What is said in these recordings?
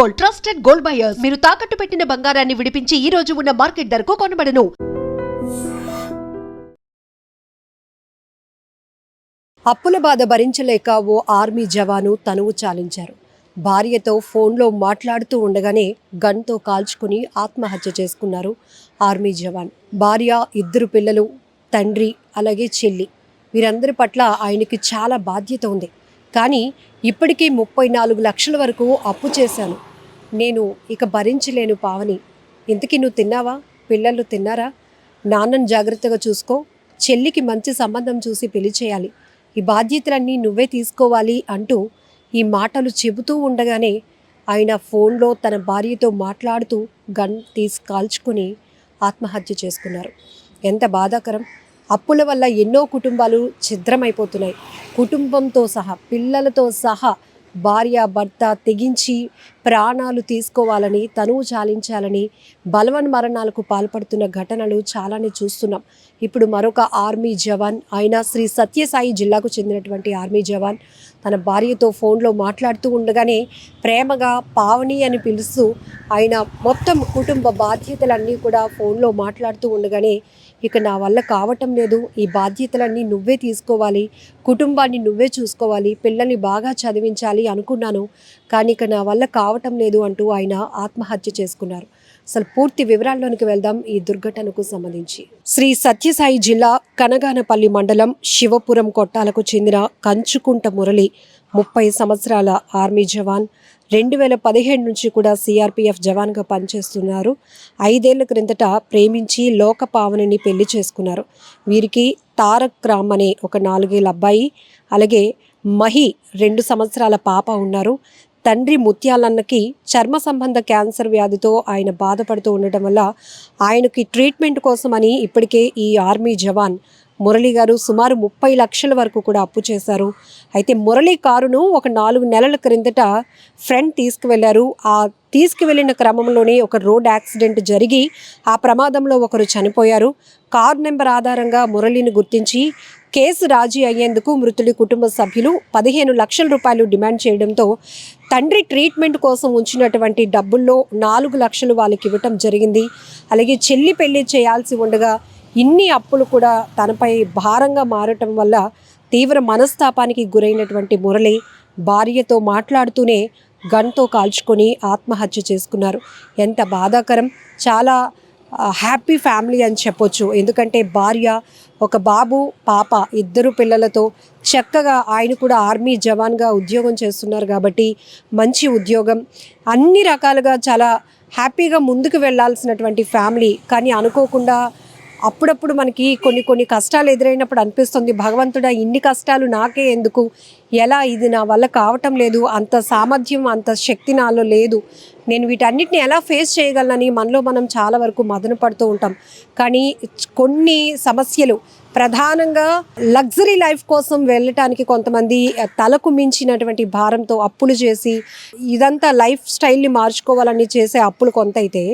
Gold trusted gold buyers. మీరు తాకట్టు పెట్టిన బంగారాన్ని విడిపించి ఈ రోజు ఉన్న మార్కెట్ ధరకు కొనబడను. అప్పుల బాధ భరించలేక ఓ ఆర్మీ జవాను తనువు చాలించారు. భార్యతో ఫోన్లో మాట్లాడుతూ ఉండగానే గన్తో కాల్చుకుని ఆత్మహత్య చేసుకున్నారు ఆర్మీ జవాన్. భార్య ఇద్దరు పిల్లలు తండ్రి అలాగే చెల్లి. వీరందరి పట్ల ఆయనకి చాలా బాధ్యత ఉంది. కానీ ఇప్పటికీ ముప్పై నాలుగు లక్షల వరకు అప్పు చేశాను. నేను ఇక భరించలేను పావని. ఇంతకీ నువ్వు తిన్నావా? పిల్లలు తిన్నారా? నాన్నను జాగ్రత్తగా చూసుకో. చెల్లికి మంచి సంబంధం చూసి పెళ్ళి చేయాలి. ఈ బాధ్యతలన్నీ నువ్వే తీసుకోవాలి అంటూ ఈ మాటలు చెబుతూ ఉండగానే ఆయన ఫోన్లో తన భార్యతో మాట్లాడుతూ గన్ తీసి కాల్చుకుని ఆత్మహత్య చేసుకున్నారు. ఎంత బాధాకరం. అప్పుల వల్ల ఎన్నో కుటుంబాలు ఛిద్రమైపోతున్నాయి. కుటుంబంతో సహా పిల్లలతో సహా భార్య భర్త తెగించి ప్రాణాలు తీసుకోవాలని తనువు చాలించాలని బలవన్ మరణాలకు పాల్పడుతున్న ఘటనలు చాలానే చూస్తున్నాం. ఇప్పుడు మరొక ఆర్మీ జవాన్ ఆయన శ్రీ సత్యసాయి జిల్లాకు చెందినటువంటి ఆర్మీ జవాన్ తన భార్యతో ఫోన్లో మాట్లాడుతూ ఉండగానే ప్రేమగా పావని అని పిలుస్తూ ఆయన మొత్తం కుటుంబ బాధ్యతలన్నీ కూడా ఫోన్లో మాట్లాడుతూ ఉండగానే ఇక నా వల్ల కావటం లేదు. ఈ బాధ్యతలన్నీ నువ్వే తీసుకోవాలి. కుటుంబాన్ని నువ్వే చూసుకోవాలి. పిల్లల్ని బాగా చదివించాలి అనుకున్నాను. కానీ ఇక నా వల్ల కావటం లేదు అంటూ ఆయన ఆత్మహత్య చేసుకున్నారు. అసలు పూర్తి వివరాల్లోనికి వెళ్దాం ఈ దుర్ఘటనకు సంబంధించి. శ్రీ సత్యసాయి జిల్లా కనగానపల్లి మండలం శివపురం కొట్టాలకు చెందిన కంచుకుంట మురళి ముప్పై సంవత్సరాల ఆర్మీ జవాన్ రెండు వేల పదిహేడు నుంచి కూడా సిఆర్పిఎఫ్ జవాన్గా పనిచేస్తున్నారు. ఐదేళ్ళ క్రిందట ప్రేమించి లోక పావనిని పెళ్ళి చేసుకున్నారు. వీరికి తారక్ రామ్ అనే ఒక నాలుగేళ్ళ అబ్బాయి అలాగే మహి రెండు సంవత్సరాల పాప ఉన్నారు. తండ్రి ముత్యాలన్నకి చర్మ సంబంధ క్యాన్సర్ వ్యాధితో ఆయన బాధపడుతూ ఉండటం వల్ల ఆయనకి ట్రీట్మెంట్ కోసమని ఇప్పటికే ఈ ఆర్మీ జవాన్ మురళి గారు సుమారు ముప్పై లక్షల వరకు కూడా అప్పు చేశారు. అయితే మురళి కారును ఒక నాలుగు నెలల క్రిందట ఫ్రెండ్ తీసుకువెళ్ళారు. ఆ తీసుకువెళ్ళిన క్రమంలోనే ఒక రోడ్ యాక్సిడెంట్ జరిగి ఆ ప్రమాదంలో ఒకరు చనిపోయారు. కార్ నెంబర్ ఆధారంగా మురళిని గుర్తించి కేసు రాజీ అయ్యేందుకు మృతుడి కుటుంబ సభ్యులు పదిహేను లక్షల రూపాయలు డిమాండ్ చేయడంతో తండ్రి ట్రీట్మెంట్ కోసం ఉంచినటువంటి డబ్బుల్లో నాలుగు లక్షలు వాళ్ళకి ఇవ్వటం జరిగింది. అలాగే చెల్లి పెళ్ళి చేయాల్సి ఉండగా ఇన్ని అప్పులు కూడా తనపై భారంగా మారటం వల్ల తీవ్ర మనస్తాపానికి గురైనటువంటి మురళి భార్యతో మాట్లాడుతూనే గన్తో కాల్చుకొని ఆత్మహత్య చేసుకున్నారు. ఎంత బాధాకరం. చాలా హ్యాపీ ఫ్యామిలీ అని చెప్పొచ్చు. ఎందుకంటే భార్య ఒక బాబు పాప ఇద్దరు పిల్లలతో చక్కగా ఆయన కూడా ఆర్మీ జవాన్గా ఉద్యోగం చేస్తున్నారు కాబట్టి మంచి ఉద్యోగం. అన్ని రకాలుగా చాలా హ్యాపీగా ముందుకు వెళ్ళాల్సినటువంటి ఫ్యామిలీ. కానీ అనుకోకుండా అప్పుడప్పుడు మనకి కొన్ని కొన్ని కష్టాలు ఎదురైనప్పుడు అనిపిస్తుంది భగవంతుడా ఇన్ని కష్టాలు నాకే ఎందుకు? ఎలా ఇది నా వల్ల కావటం లేదు అంత సామర్థ్యం అంత శక్తి నాలో లేదు. నేను వీటన్నిటిని ఎలా ఫేస్ చేయగలనని మనలో మనం చాలా వరకు మదన పడుతూ ఉంటాం. కానీ కొన్ని సమస్యలు ప్రధానంగా లగ్జరీ లైఫ్ కోసం వెళ్ళటానికి కొంతమంది తలకు మించినటువంటి భారంతో అప్పులు చేసి ఇదంతా లైఫ్ స్టైల్ని మార్చుకోవాలని చేసే అప్పులు కొంత అయితే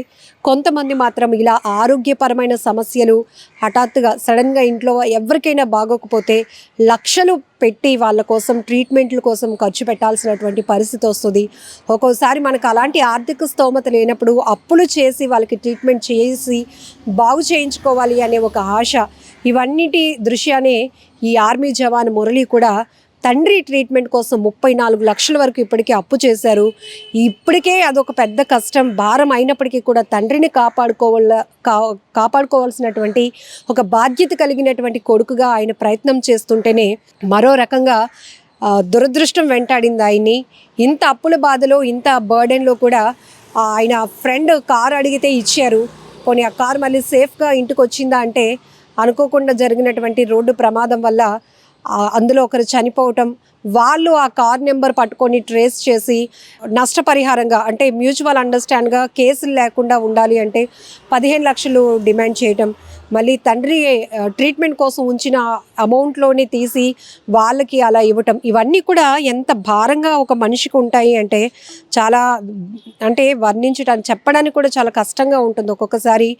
కొంతమంది మాత్రం ఇలా ఆరోగ్యపరమైన సమస్యలు హఠాత్తుగా సడన్గా ఇంట్లో ఎవరికైనా బాగోకపోతే లక్షలు పెట్టి వాళ్ళ కోసం ట్రీట్మెంట్ల కోసం ఖర్చు పెట్టాల్సినటువంటి పరిస్థితి వస్తుంది. ఒక్కోసారి మనకు అలాంటి ఆర్థిక స్తోమత లేనప్పుడు అప్పులు చేసి వాళ్ళకి ట్రీట్మెంట్ చేసి బాగు చేయించుకోవాలి అనే ఒక ఆశ ఇవన్నిటి దృష్ట్యానే ఈ ఆర్మీ జవాన్ మురళి కూడా తండ్రి ట్రీట్మెంట్ కోసం ముప్పై నాలుగు లక్షల వరకు ఇప్పటికే అప్పు చేశారు. ఇప్పటికే అదొక పెద్ద కష్టం. భారం అయినప్పటికీ కూడా తండ్రిని కాపాడుకోవాల కా కాపాడుకోవాల్సినటువంటి ఒక బాధ్యత కలిగినటువంటి కొడుకుగా ఆయన ప్రయత్నం చేస్తుంటేనే మరో రకంగా దురదృష్టం వెంటాడింది ఆయన్ని. ఇంత అప్పుల బాధలో ఇంత బర్డెన్లో కూడా ఆయన ఫ్రెండ్ కారు అడిగితే ఇచ్చారు. పోనీ ఆ కారు మళ్ళీ సేఫ్గా ఇంటికి వచ్చిందా అంటే అనుకోకుండా జరిగినటువంటి రోడ్డు ప్రమాదం వల్ల అందులో ఒకరు చనిపోవటం వాళ్ళు ఆ కార్ నెంబర్ పట్టుకొని ట్రేస్ చేసి నష్టపరిహారంగా అంటే మ్యూచువల్ అండర్స్టాండ్గా కేసులు లేకుండా ఉండాలి అంటే పదిహేను లక్షలు డిమాండ్ చేయటం మళ్ళీ తండ్రి ట్రీట్మెంట్ కోసం ఉంచిన అమౌంట్లోనే తీసి వాళ్ళకి అలా ఇవ్వటం. ఇవన్నీ కూడా ఎంత భారంగా ఒక మనిషికి ఉంటాయి అంటే చాలా అంటే వర్ణించడానికి చెప్పడానికి కూడా చాలా కష్టంగా ఉంటుంది. ఒక్కొక్కసారి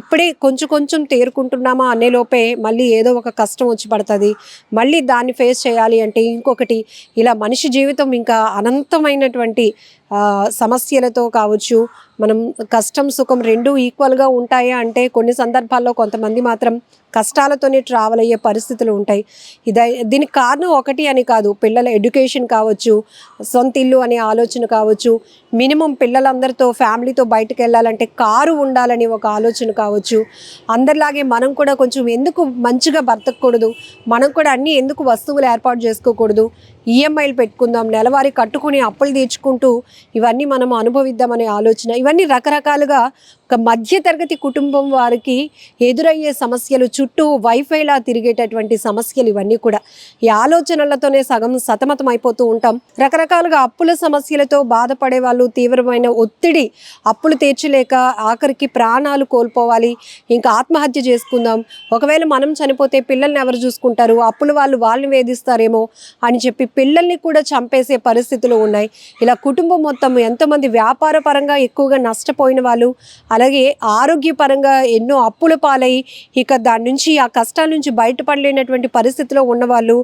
ఇప్పుడే కొంచెం కొంచెం తేరుకుంటున్నామా అనే లోపే మళ్ళీ ఏదో ఒక కష్టం వచ్చి పడుతుంది. మళ్ళీ దాన్ని ఫేస్ చేయాలి అంటే ఇంకొకటి ఇలా మనిషి జీవితం ఇంకా అనంతమైనటువంటి సమస్యలతో కావచ్చు మనం కష్టం సుఖం రెండు ఈక్వల్గా ఉంటాయా అంటే కొన్ని సందర్భాల్లో కొంతమంది మాత్రం కష్టాలతోనే ట్రావెల్ అయ్యే పరిస్థితులు ఉంటాయి. ఇద దీనికి కారణం ఒకటి అని కాదు పిల్లల ఎడ్యుకేషన్ కావచ్చు సొంత ఇల్లు అనే ఆలోచన కావచ్చు మినిమం పిల్లలందరితో ఫ్యామిలీతో బయటకు వెళ్ళాలంటే కారు ఉండాలని ఒక ఆలోచన కావచ్చు. అందరిలాగే మనం కూడా కొంచెం ఎందుకు మంచిగా బ్రతకూడదు మనం కూడా అన్నీ ఎందుకు వస్తువులు ఏర్పాటు చేసుకోకూడదు ఈఎంఐలు పెట్టుకుందాం నెలవారీ కట్టుకుని అప్పులు తీర్చుకుంటూ ఇవన్నీ మనం అనుభవిద్దామనే ఆలోచన. ఇవన్నీ రకరకాలుగా ఒక మధ్యతరగతి కుటుంబం వారికి ఎదురయ్యే సమస్యలు చుట్టూ వైఫైలా తిరిగేటటువంటి సమస్యలు ఇవన్నీ కూడా. ఈ ఆలోచనలతోనే సగం సతమతం అయిపోతూ ఉంటాం. రకరకాలుగా అప్పుల సమస్యలతో బాధపడే వాళ్ళు తీవ్రమైన ఒత్తిడి అప్పులు తీర్చలేక ఆఖరికి ప్రాణాలు కోల్పోవాలి ఇంకా ఆత్మహత్య చేసుకుందాం. ఒకవేళ మనం చనిపోతే పిల్లల్ని ఎవరు చూసుకుంటారు? అప్పులు వాళ్ళు వాళ్ళని వేధిస్తారేమో అని చెప్పి పిల్లల్ని కూడా చంపేసే పరిస్థితులు ఉన్నాయి. ఇలా కుటుంబం మొత్తం ఎంతమంది వ్యాపార పరంగా ఎక్కువగా నష్టపోయిన వాళ్ళు అలాగే ఆరోగ్యపరంగా ఎన్నో అప్పుల పాలై ఇక దాని నుంచి ఆ కష్టాల నుంచి బయటపడలేనటువంటి పరిస్థితిలో ఉన్నవాళ్ళు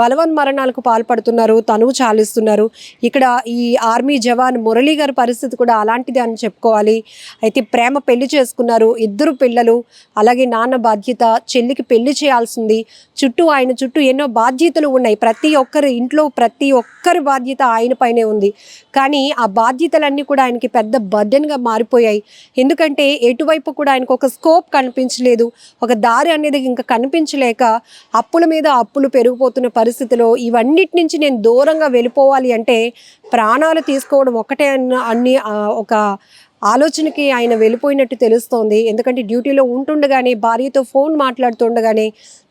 బలవన్ మరణాలకు పాల్పడుతున్నారు తనువు చాలిస్తున్నారు. ఇక్కడ ఈ ఆర్మీ జవాన్ మురళీ గారి పరిస్థితి కూడా అలాంటిది అని చెప్పుకోవాలి. అయితే ప్రేమ పెళ్ళి చేసుకున్నారు ఇద్దరు పిల్లలు అలాగే నాన్న బాధ్యత చెల్లికి పెళ్ళి చేయాల్సింది. చుట్టూ ఆయన చుట్టూ ఎన్నో బాధ్యతలు ఉన్నాయి. ప్రతి ఒక్కరి ఇంట్లో ప్రతి ఒక్కరి బాధ్యత ఆయన పైనే ఉంది. కానీ ఆ బాధ్యతలన్నీ కూడా ఆయనకి పెద్ద బర్డెన్గా మారిపోయాయి. ఎందుకు ఎందుకంటే ఎటువైపు కూడా ఆయనకు ఒక స్కోప్ కనిపించలేదు ఒక దారి అనేది ఇంకా కనిపించలేక అప్పుల మీద అప్పులు పెరిగిపోతున్న పరిస్థితిలో ఇవన్నిటి నుంచి నేను దూరంగా వెళ్ళిపోవాలి అంటే ప్రాణాలు తీసుకోవడం ఒకటే అన్న అన్ని ఒక ఆలోచనకి ఆయన వెళ్ళిపోయినట్టు తెలుస్తోంది. ఎందుకంటే డ్యూటీలో ఉంటుండగానే భార్యతో ఫోన్ మాట్లాడుతుండగానే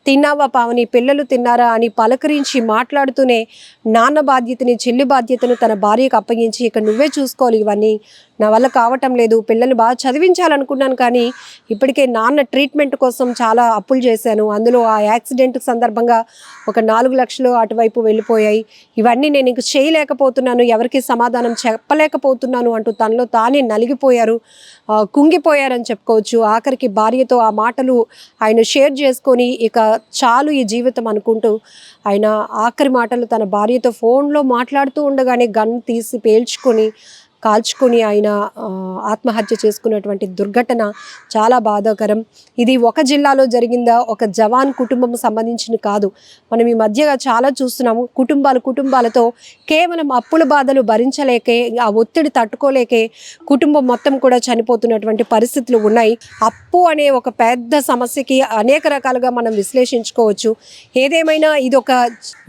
తిన్నావా పావని? పిల్లలు తిన్నారా అని పలకరించి మాట్లాడుతూనే నాన్న బాధ్యతని చెల్లి బాధ్యతను తన భార్యకు అప్పగించి ఇక నువ్వే చూసుకోవాలి ఇవన్నీ. నా వల్ల కావటం లేదు. పిల్లల్ని బాగా చదివించాలనుకున్నాను కానీ ఇప్పటికే నాన్న ట్రీట్మెంట్ కోసం చాలా అప్పులు చేశాను. అందులో ఆ యాక్సిడెంట్ సందర్భంగా ఒక నాలుగు లక్షలు అటువైపు వెళ్ళిపోయాయి. ఇవన్నీ నేను ఇంక చేయలేకపోతున్నాను. ఎవరికి సమాధానం చెప్పలేకపోతున్నాను అంటూ తనలో తానే నలిగిపోయారు. కుంగిపోయారని చెప్పుకోవచ్చు. ఆఖరికి భార్యతో ఆ మాటలు ఆయన షేర్ చేసుకొని ఇక చాలు ఈ జీవితం అనుకుంటూ ఆయన ఆఖరి మాటలు తన భార్యతో ఫోన్లో మాట్లాడుతూ ఉండగానే గన్ తీసి పేల్చుకొని కాల్చుకొని ఆయన ఆ, ఆత్మహత్య చేసుకున్నటువంటి దుర్ఘటన చాలా బాధాకరం. ఇది ఒక జిల్లాలో జరిగిందా? ఒక జవాన్ కుటుంబం సంబంధించిన కాదు. మనం ఈ మధ్యగా చాలా చూస్తున్నాము. కుటుంబాలు కుటుంబాలతో కేవలం అప్పుల బాధలు భరించలేకే ఆ ఒత్తిడి తట్టుకోలేకే కుటుంబం మొత్తం కూడా చనిపోతున్నటువంటి పరిస్థితులు ఉన్నాయి. అప్పు అనే ఒక పెద్ద సమస్యకి అనేక రకాలుగా మనం విశ్లేషించుకోవచ్చు. ఏదేమైనా ఇది ఒక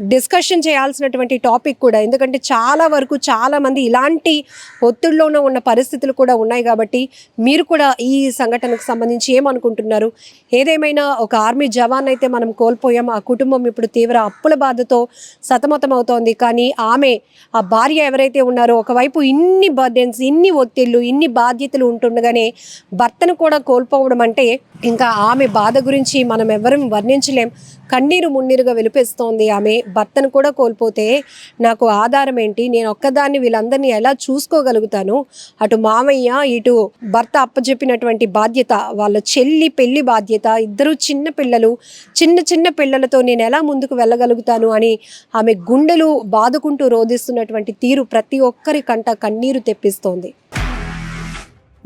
డిస్కషన్ చేయాల్సినటువంటి టాపిక్ కూడా. ఎందుకంటే చాలా వరకు చాలామంది ఇలాంటి ఒత్తిడిలోనే ఉన్న పరిస్థితులు కూడా ఉన్నాయి కాబట్టి మీరు కూడా ఈ సంఘటనకు సంబంధించి ఏమనుకుంటున్నారు? ఏదేమైనా ఒక ఆర్మీ జవాన్ అయితే మనం కోల్పోయాం ఆ కుటుంబం ఇప్పుడు తీవ్ర అప్పుల బాధతో సతమతం అవుతోంది కానీ ఆమె ఆ భార్య ఎవరైతే ఉన్నారో ఒకవైపు ఇన్ని బర్డెన్స్ ఇన్ని ఒత్తిళ్ళు ఇన్ని బాధ్యతలు ఉంటుండగానే భర్తను కూడా కోల్పోవడం అంటే ఇంకా ఆమె బాధ గురించి మనం ఎవరం వర్ణించలేం. కన్నీరు మున్నీరుగా వెలిపేస్తోంది ఆమె. భర్తను కూడా కోల్పోతే నాకు ఆధారం ఏంటి? నేను ఒక్కదాన్ని వీళ్ళందరినీ ఎలా చూసుకోగలుగుతాను? అటు మామయ్య ఇటు భర్త అప్పచెప్పినటువంటి బాధ్యత వాళ్ళ చెల్లి పెళ్ళి బాధ్యత ఇద్దరు చిన్న పిల్లలు చిన్న చిన్న పిల్లలతో నేను ఎలా ముందుకు వెళ్ళగలుగుతాను అని ఆమె గుండెలు బాదుకుంటూ రోధిస్తున్నటువంటి తీరు ప్రతి ఒక్కరి కంట కన్నీరు తెప్పిస్తోంది.